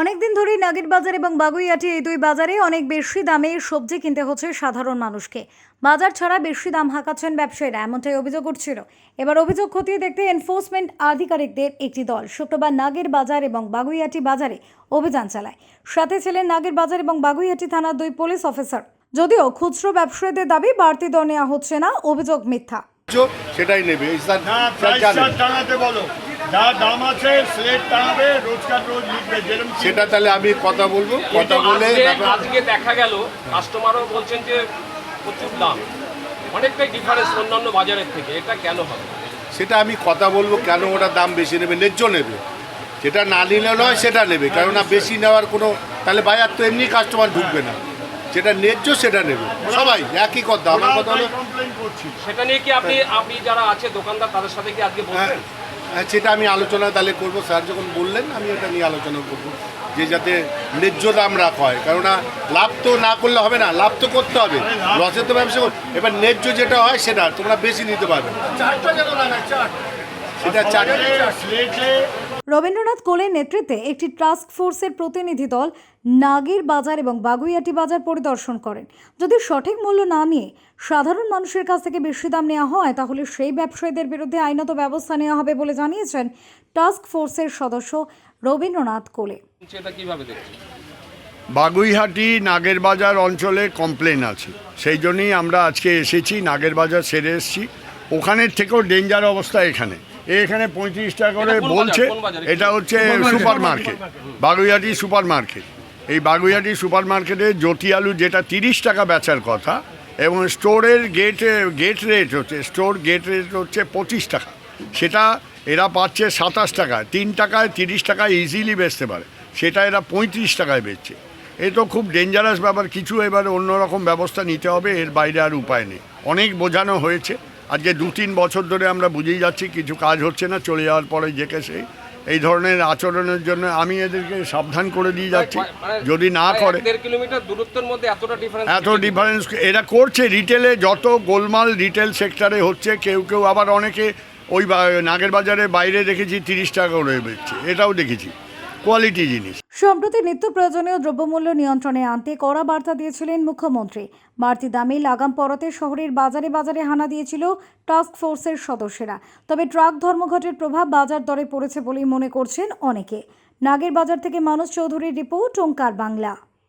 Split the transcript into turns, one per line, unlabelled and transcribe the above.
অনেকদিন ধরেই নাগের বাজার এবং বাগুইয়াটি এই দুই বাজারে অনেক বেশি দামে সবজি কিনতে হচ্ছে সাধারণ মানুষকে। বাজার ছাড়া বেশি দাম হাঁকাচ্ছেন ব্যবসায়ীরা এমনটাই অভিযোগ উঠছিল। এবার অভিযোগ খতিয়ে দেখতে এনফোর্সমেন্ট আধিকারিকদের একটি দল শুক্রবার নাগের বাজার এবং বাগুইয়াটি বাজারে অভিযান চালায়। সাথে ছিলেন নাগের বাজার এবং বাগুইয়াটি থানার দুই পুলিশ অফিসার। যদিও খুচরো ব্যবসায়ীদের দাবি বাড়তি দর নেওয়া হচ্ছে না অভিযোগ মিথ্যা।
সেটাই নেবে
যা দাম আছে স্লেট টাঙাবে রোজকার রোজ লিখবে যেরকম
সেটা তাহলে আমি কথা বলব কথা বলে
আজকে আজকে দেখা গেল কাস্টমারও বলছেন যে প্রচুর দাম। অনেকটাই ডিফারেন্স অন্যান্য বাজারের থেকে এটা কেন হবে?
সেটা আমি কথা বলব কেন ওটা দাম বেশি নেবে ন্যায্য নেবে। যেটা না নিলে নয় সেটা নেবে। কেননা বেশি নেওয়ার কোনো তাহলে বাজার তো এমনি কাস্টমার ঢুকবে না। যেটা ন্যায্য সেটা নেবে। সবাই একই কথা। আমার কথা হলো
সেটা নিয়ে কি আপনি আপনি যারা আছে দোকানদার তাদের সাথে কি আজকে বলবেন?
হ্যাঁ, সেটা আমি আলোচনা তাহলে করব। স্যার যখন বললেন আমি এটা নিয়ে আলোচনা করব। যে যাতে ন্যায্য দাম রাখা হয়। কেননা লাভ তো না করলে হবে না লাভ তো করতে হবে। লসে তো ব্যবসা এবার ন্যায্য যেটা হয় সেটা তোমরা বেশি নিতে পারবে। সেটা চার
স্লেটে
রবীন্দ্রনাথ কোলের নেতৃত্বে একটি টাস্ক ফোর্সের প্রতিনিধি দল নাগের বাজার এবং বাগুইয়াটি বাজার পরিদর্শন করেন। যদি সঠিক মূল্য না নিয়ে সাধারণ মানুষের কাছ থেকে বেশি দাম নেওয়া হয় তাহলে সেই ব্যবসায়ীদের বিরুদ্ধে আইনত ব্যবস্থা নেওয়া হবে বলে জানিয়েছেন টাস্ক ফোর্সের সদস্য রবীন্দ্রনাথ কোলে।
সেটা কীভাবে দেখছেন?
বাগুইহাটি নাগেরবাজার অঞ্চলে কমপ্লেন আছে। সেই জন্যই আমরা আজকে এসেছি নাগেরবাজার সেরে এসেছি। ওখানের থেকেও ডেঞ্জার অবস্থা এখানে। এখানে পঁয়ত্রিশ টাকা করে? বলছে এটা হচ্ছে super market Baguiati super market এই বাগুইহাটি সুপার মার্কেটে জ্যোতি আলু যেটা তিরিশ টাকা বেচার কথা এবং স্টোরের গেট গেট রেট হচ্ছে স্টোর গেট রেট হচ্ছে পঁচিশ টাকা। সেটা এরা পাচ্ছে সাতাশ টাকায়। তিন টাকায় তিরিশ টাকায় ইজিলি বেচতে পারে। সেটা এরা পঁয়ত্রিশ টাকায় বেচছে। এ তো খুব ডেঞ্জারাস ব্যাপার। কিছু এবার অন্যরকম ব্যবস্থা নিতে হবে এর বাইরে আর উপায় নেই। অনেক বোঝানো হয়েছে। আজকে দু তিন বছর ধরে আমরা বুঝেই যাচ্ছি কিছু কাজ হচ্ছে না চলে যাওয়ার পরে যে সেই এই ধরনের আচরণের জন্য আমি এদেরকে সাবধান করে দিয়ে যাচ্ছি।
মানে
যদি না করে
এক দেড় কিলোমিটার দূরত্বের মধ্যে এতটা ডিফারেন্স
এত ডিফারেন্স এরা করছে রিটেলে যত গোলমাল রিটেল সেক্টরে হচ্ছে কেউ কেউ আবার অনেকে ওই নাগের বাজারে বাইরে দেখেছি তিরিশ টাকা করে বেচছে। এটাও দেখেছি। কোয়ালিটি জিনিস।
সম্প্রতি নিত্য প্রয়োজনীয় দ্রব্যমূল্য নিয়ন্ত্রণে আনতে কড়া বার্তা দিয়েছিলেন মুখ্যমন্ত্রী। বাড়তি দামে লাগাম পরতে শহরের বাজারে বাজারে হানা দিয়েছিল টাস্ক ফোর্সের সদস্যরা। তবে ট্রাক ধর্মঘটের প্রভাব বাজার দরে পড়েছে বলেই মনে করছেন অনেকে। নাগের বাজার থেকে মানুষ চৌধুরীর রিপোর্ট ওঙ্কার বাংলা।